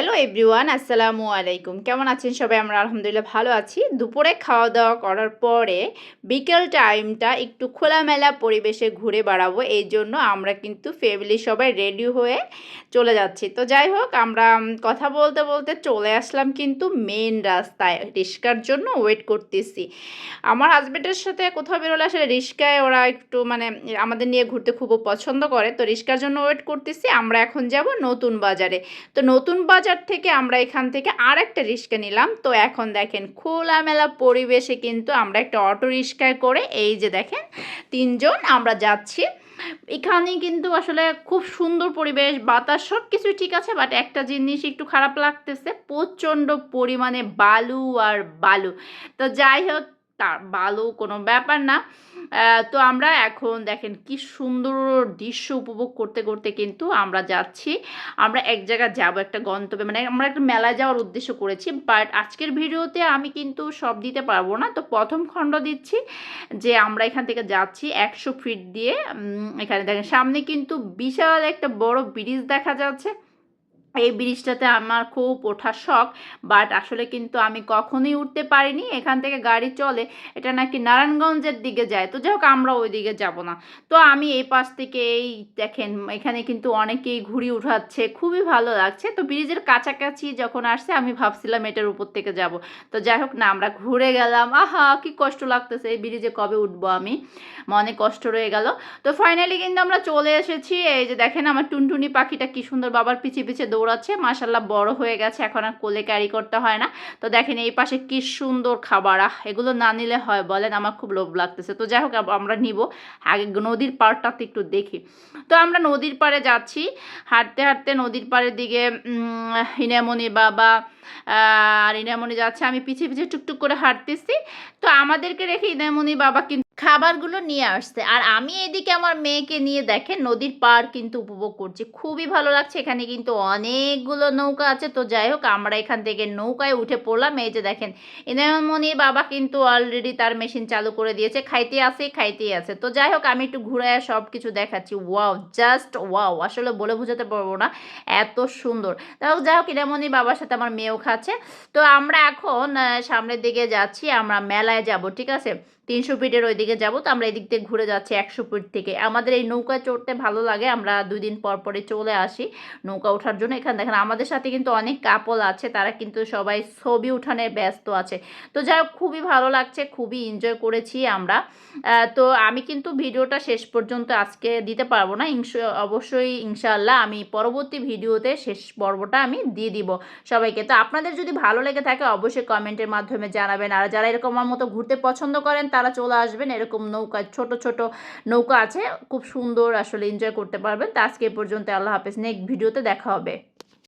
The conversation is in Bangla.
হ্যালো এভরিওয়ান, আসসালামু আলাইকুম। কেমন আছেন সবাই? আমরা আলহামদুলিল্লাহ ভালো আছি। দুপুরে খাওয়া দাওয়া করার পরে বিকেল টাইমটা একটু খোলামেলা পরিবেশে ঘুরে বেড়াবো। এই জন্য আমরা কিন্তু ফ্যামিলি সবাই রেডি হয়ে চলে যাচ্ছি। তো যাই হোক, আমরা কথা বলতে বলতে চলে আসলাম কিন্তু মেন রাস্তায় রিস্কার জন্য ওয়েট করতেছি। আমার হাজব্যান্ডের সাথে কোথাও বেরোলে আসলে রিস্কায় ওরা একটু মানে আমাদের নিয়ে ঘুরতে খুব পছন্দ করে। তো রিস্কার জন্য ওয়েট করতেছি। আমরা এখন যাব নতুন বাজারে। তো নতুন বাজার থেকে আমরা এখান থেকে আর একটা রিক্সা নিলাম। তো এখন দেখেন খোলামেলা পরিবেশে কিন্তু আমরা একটা অটো রিক্সায় করে এই যে দেখেন তিনজন আমরা যাচ্ছি। এখানে কিন্তু আসলে খুব সুন্দর পরিবেশ, বাতাস সব কিছুই ঠিক আছে বাট একটা জিনিস একটু খারাপ লাগতেছে, প্রচণ্ড পরিমাণে বালু আর বালু। তো যাই হোক তার ভালো কোনো ব্যাপার না। তো আমরা এখন দেখেন কি সুন্দর দৃশ্য উপভোগ করতে করতে কিন্তু আমরা যাচ্ছি। আমরা এক জায়গায় যাব, একটা গন্তব্যে মানে আমরা একটা মেলায় যাওয়ার উদ্দেশ্য করেছি। বাট আজকের ভিডিওতে আমি কিন্তু সব দিতে পারব না। তো প্রথম খণ্ড দিচ্ছি যে আমরা এখান থেকে যাচ্ছি একশো ফিট দিয়ে। এখানে দেখেন সামনে কিন্তু বিশাল একটা বড় ব্রিজ দেখা যাচ্ছে। এই ব্রিজটাতে আমার খুব ওঠার শখ, বাট আসলে কিন্তু আমি কখনোই উঠতে পারিনি। এখান থেকে গাড়ি চলে, এটা নাকি নারায়ণগঞ্জের দিকে যায়। তো যাই হোক, আমরা ওই দিকে যাব না। তো আমি এই পাশ থেকে এই দেখেন, এখানে কিন্তু অনেকেই ঘুড়ি উঠাচ্ছে, খুবই ভালো লাগছে। তো ব্রিজের কাছাকাছি যখন আসছে, আমি ভাবছিলাম এটার উপর থেকে যাব। তো যাই হোক, না, আমরা ঘুরে গেলাম। আহা, কি কষ্ট লাগতেছে, এই ব্রিজে কবে উঠবো আমি? মনে কষ্ট রয়ে গেল। তো ফাইনালি কিন্তু আমরা চলে এসেছি। এই যে দেখেন, আমার টুনটুনি পাখিটা কি সুন্দর, বাবার পিছিয়ে পিছিয়ে দৌড়াচ্ছে মাসাল্লাহ বড় হয়ে গেছে, এখন আর কোলে ক্যারি করতে হয় না। তো দেখেন এই পাশে কি সুন্দর খাবার এগুলো না নিলে হয়, বলেন, আমার খুব লোভ লাগতেছে। তো যাই হোক আমরা নিব। আগে নদীর পাড়টাতে একটু দেখি। তো আমরা নদীর পাড়ে যাচ্ছি। হাঁটতে হাঁটতে নদীর পাড়ের দিকে হিনামণি বাবা আর ইনামণি যাচ্ছে। আমি পিছিয়ে পিছিয়ে টুকটুক করে হাঁটতেছি। তো আমাদেরকে রেখে ইনামণি বাবা কিন্তু খাবারগুলো নিয়ে আসছে। আর আমি এদিকে আমার মেয়েকে নিয়ে দেখেন, নদীর পাড় কিন্তু উপভোগ করছি। খুবই ভালো লাগছে। এখানে কিন্তু অনেকগুলো নৌকা আছে। তো যাই হোক, আমরা এখান থেকে নৌকায় উঠে পড়লাম। এই যে দেখেন ইনামণির বাবা কিন্তু অলরেডি তার মেশিন চালু করে দিয়েছে। খাইতে আছে, খাইতেই আছে। তো যাই হোক, আমি একটু ঘুরাইয়া সব কিছু দেখাচ্ছি। ওয়াও জাস্ট ওয়াও আসলে বলে বোঝাতে পারব না। এত সুন্দর। হোক যাই হোক ইনামণির বাবার সাথে আমার মেয়েও খাচ্ছে। তো আমরা এখন সামনের দিকে যাচ্ছি। আমরা মেলায় যাব, ঠিক আছে? তিনশো ফিটের ওইদিকে যাব তো আমরা এদিক থেকে ঘুরে যাচ্ছি একশো ফিট থেকে। আমাদের এই নৌকায় চড়তে ভালো লাগে, আমরা দুই দিন পর পরে চলে আসি নৌকা ওঠার জন্য। এখানে দেখেন, আমাদের সাথে কিন্তু অনেক কাপল আছে, তারা কিন্তু সবাই ছবি উঠানে ব্যস্ত আছে। তো যাই হোক, খুবই ভালো লাগছে, খুবই এনজয় করেছি আমরা। তো আমি কিন্তু ভিডিওটা শেষ পর্যন্ত আজকে দিতে পারব না। অবশ্যই ইনশাআল্লাহ আমি পরবর্তী ভিডিওতে শেষ পর্বটা আমি দিয়ে দিব সবাইকে। তো আপনাদের যদি ভালো লেগে থাকে, অবশ্যই কমেন্টের মাধ্যমে জানাবেন। আর যারা এরকম আমার মতো ঘুরতে পছন্দ করেন তারা চলে আসবেন, এরকম নৌকা, ছোট ছোট নৌকা আছে। খুব সুন্দর আসলে এনজয় করতে পারবেন। তা আজকে পর্যন্ত আল্লাহ হাফেজ। নেক্সট ভিডিওতে দেখা হবে।